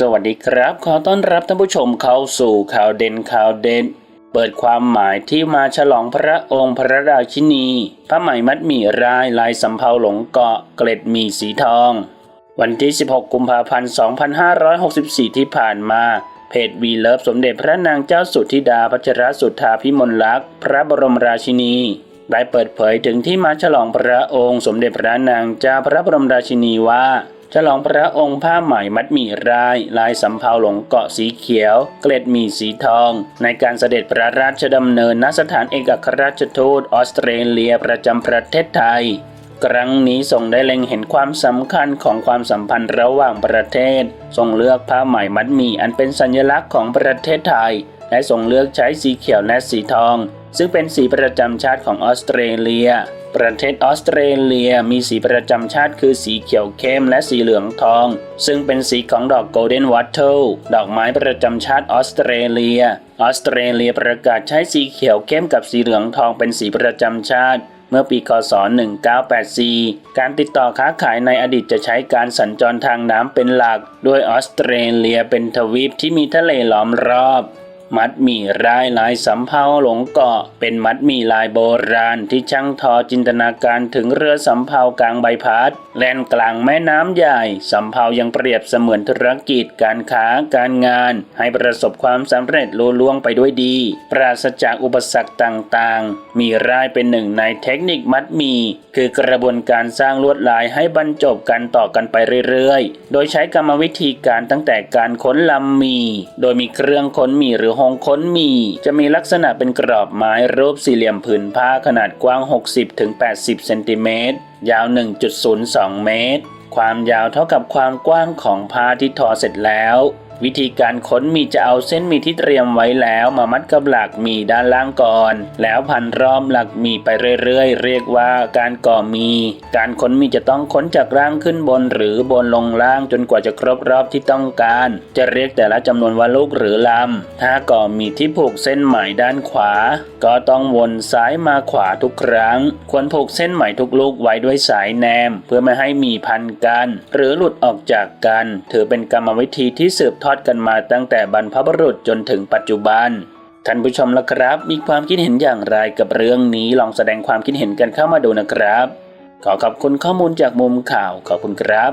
สวัสดีครับ ขอต้อนรับท่านผู้ชมเข้าสู่ข่าวเด่นข่าวเด่น เปิดความหมายที่มาฉลองพระองค์พระราชินี พระไหมมัดหมี่รายลายสำเภาหลงเกาะเกล็ดหมี่สีทอง วันที่ 16 กุมภาพันธ์ 2564 ที่ผ่านมา เพจวีเลิฟสมเด็จพระนางเจ้าสุธิดาพัชรสุธาพิมลลักษณ์พระบรมราชินีได้เปิดเผยถึงที่มาฉลองพระองค์ สมเด็จพระนางเจ้าพระบรมราชินีว่า ฉลองพระองค์ผ้าไหมมัดหมี่ราย ลายสำเภาหลงเกาะสีเขียว เกล็ดหมี่สีทอง ในการเสด็จพระราชดำเนินณสถานเอกอัครราชทูตออสเตรเลียประจำประเทศไทย ครั้งนี้ทรงได้เล็งเห็นความสำคัญของความสัมพันธ์ระหว่างประเทศ ทรงเลือกผ้าไหมมัดหมี่อันเป็นสัญลักษณ์ของประเทศไทย และทรงเลือกใช้สีเขียวและสีทอง ซึ่งเป็นสีประจำชาติของออสเตรเลีย ประเทศออสเตรเลียมีสีประจำชาติคือสีเขียวเข้มและสีเหลืองทอง ซึ่งเป็นสีของดอกโกลเด้นวัตเทิลดอกไม้ประจำชาติออสเตรเลีย ออสเตรเลียประกาศใช้สีเขียวเข้มกับสีเหลืองทองเป็นสีประจำชาติเมื่อปีคศ 1984 การติดต่อค้าขายในอดีตจะใช้การสัญจรทางน้ำเป็นหลักด้วยออสเตรเลียเป็นทวีปที่มีทะเลล้อมรอบ มัดหมี่รายลายสำเภาหลงเกาะ เป็นมัดหมี่ลายโบราณที่ช่างทอจินตนาการถึงเรือสำเภากลางใบพัดแล่นกลางแม่น้ำใหญ่สำเภายังเปรียบเสมือนธุรกิจการค้าการงาน ให้ประสบความสำเร็จลุล่วงไปด้วยดี ปราศจากอุปสรรคต่างๆ มีรายเป็นหนึ่งในเทคนิคมัดหมี่คือกระบวนการสร้างลวดลายให้บรรจบกันต่อกันไปเรื่อยๆ โดยใช้กรรมวิธีการตั้งแต่การค้นลำมี โดยมีเครื่องค้นมีหรือหงค้นหมี่ จะมีลักษณะเป็นกรอบไม้รูปสี่เหลี่ยมผืนผ้าขนาดกว้าง 60-80 เซนติเมตร ยาว 1.02 เมตร ความยาวเท่ากับความกว้างของผ้าที่ทอเสร็จแล้ว วิธีการค้นมีจะเอาเส้นมีที่เตรียมไว้แล้วมามัดกับหลักมีด้านล่างก่อน แล้วพันรอบหลักมีไปเรื่อยๆ เรียกว่าการก่อมี การค้นมีจะต้องค้นจากล่างขึ้นบนหรือบนลงล่างจนกว่าจะครบรอบที่ต้องการ จะเรียกแต่ละจำนวนว่าลูกหรือลำ ถ้าก่อมีที่ผูกเส้นไหมด้านขวา ก็ต้องวนซ้ายมาขวาทุกครั้ง ควรผูกเส้นไหมทุกลูกไว้ด้วยสายแนม เพื่อไม่ให้มีพันกัน หรือหลุดออกจากกัน ถือเป็นกรรมวิธีที่สืบทอดกันมาตั้งแต่บรรพบุรุษจนถึงปัจจุบัน ท่านผู้ชมละครับ มีความคิดเห็นอย่างไรกับเรื่องนี้ลองแสดงความคิดเห็นกันเข้ามาดูนะครับ ขอขอบคุณข้อมูลจากมุมข่าวขอบคุณครับ